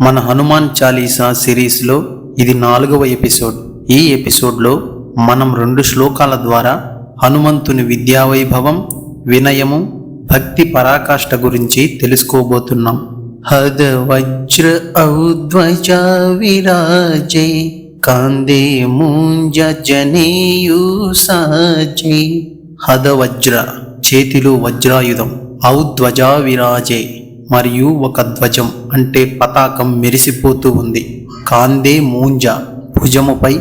మన హనుమాన్ చాలీసా సిరీస్లో ఇది నాలుగవ ఎపిసోడ్. ఈ ఎపిసోడ్లో మనం రెండు శ్లోకాల ద్వారా హనుమంతుని విద్యావైభవం వినయము భక్తి పరాకాష్ఠ గురించి తెలుసుకోబోతున్నాం. హద వజ్ర ఔధ్వజ విరాజే కాందే ముంజ జనేయు సాజే. హద వజ్ర చేతిలో వజ్రాయుధం ఔధ్వజ విరాజే. మరియు ఒక ధ్వజం అంటే పతాకం మెరిసిపోతూ ఉంది. కాందే మూంజ భుజముపై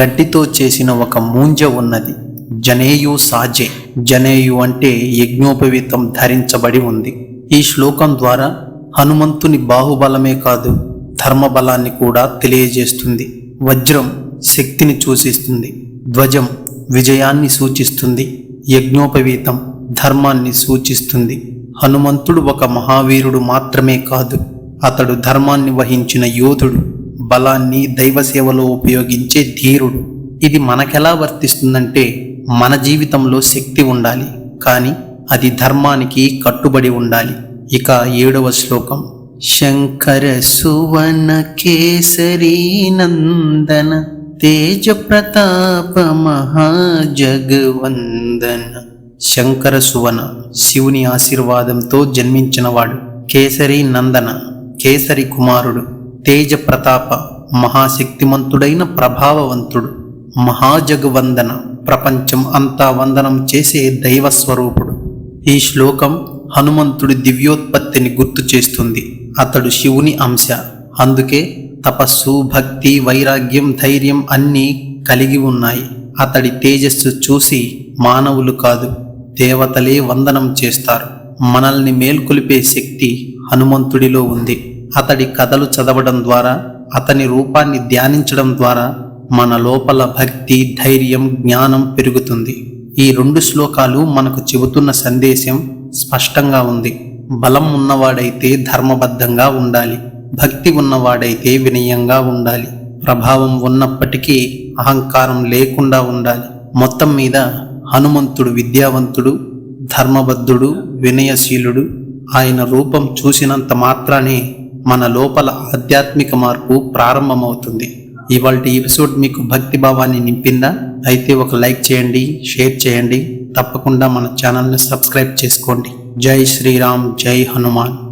గడ్డితో చేసిన ఒక మూంజ ఉన్నది. జనేయు సాజే. జనేయు అంటే యజ్ఞోపవీతం ధరించబడి ఉంది. ఈ శ్లోకం ద్వారా హనుమంతుని బాహుబలమే కాదు ధర్మబలాన్ని కూడా తెలియజేస్తుంది. వజ్రం శక్తిని సూచిస్తుంది ధ్వజం విజయాన్ని సూచిస్తుంది. యజ్ఞోపవీతం ధర్మాన్ని సూచిస్తుంది. హనుమంతుడు ఒక మహావీరుడు మాత్రమే కాదు అతడు ధర్మాన్ని వహించిన యోధుడు బలాన్ని దైవ సేవలో ఉపయోగించే ధీరుడు. ఇది మనకెలా వర్తిస్తుందంటే మన జీవితంలో శక్తి ఉండాలి కానీ అది ధర్మానికి కట్టుబడి ఉండాలి. ఇక ఏడవ శ్లోకం. శంకర సువన కేసరి నందన తేజ ప్రతాప మహాజగవందన. శంకర సువన శివుని ఆశీర్వాదంతో జన్మించినవాడు కేసరి నందన కేసరి కుమారుడు తేజ ప్రతాప మహాశక్తిమంతుడైన ప్రభావవంతుడు మహాజగవందన ప్రపంచం అంతా వందనం చేసే దైవ స్వరూపుడు ఈ శ్లోకం హనుమంతుడి దివ్యోత్పత్తిని గుర్తు చేస్తుంది. అతడు శివుని అంశ. అందుకే తపస్సు భక్తి వైరాగ్యం ధైర్యం అన్నీ కలిగి ఉన్నాయి. అతడి తేజస్సు చూసి మానవులు కాదు దేవతలే వందనం చేస్తారు. మనల్ని మేల్కొలిపే శక్తి హనుమంతుడిలో ఉంది. అతడి కథలు చదవడం ద్వారా అతని రూపాన్ని ధ్యానించడం ద్వారా మన లోపల భక్తి ధైర్యం జ్ఞానం పెరుగుతుంది. ఈ రెండు శ్లోకాలు మనకు చెబుతున్న సందేశం స్పష్టంగా ఉంది. బలం ఉన్నవాడైతే ధర్మబద్ధంగా ఉండాలి. భక్తి ఉన్నవాడైతే వినయంగా ఉండాలి. ప్రభావం ఉన్నప్పటికీ అహంకారం లేకుండా ఉండాలి. మొత్తం మీద హనుమంతుడు విద్యావంతుడు ధర్మబద్ధుడు వినయశీలుడు. ఆయన రూపం చూసినంత మాత్రానే మన లోపల ఆధ్యాత్మిక మార్పు ప్రారంభమవుతుంది. ఇవాళ ఎపిసోడ్ మీకు భక్తి భావాన్ని నింపిందా? అయితే ఒక లైక్ చేయండి షేర్ చేయండి. తప్పకుండా మన ఛానల్ని సబ్స్క్రైబ్ చేసుకోండి. జై శ్రీరామ్ జై హనుమాన్.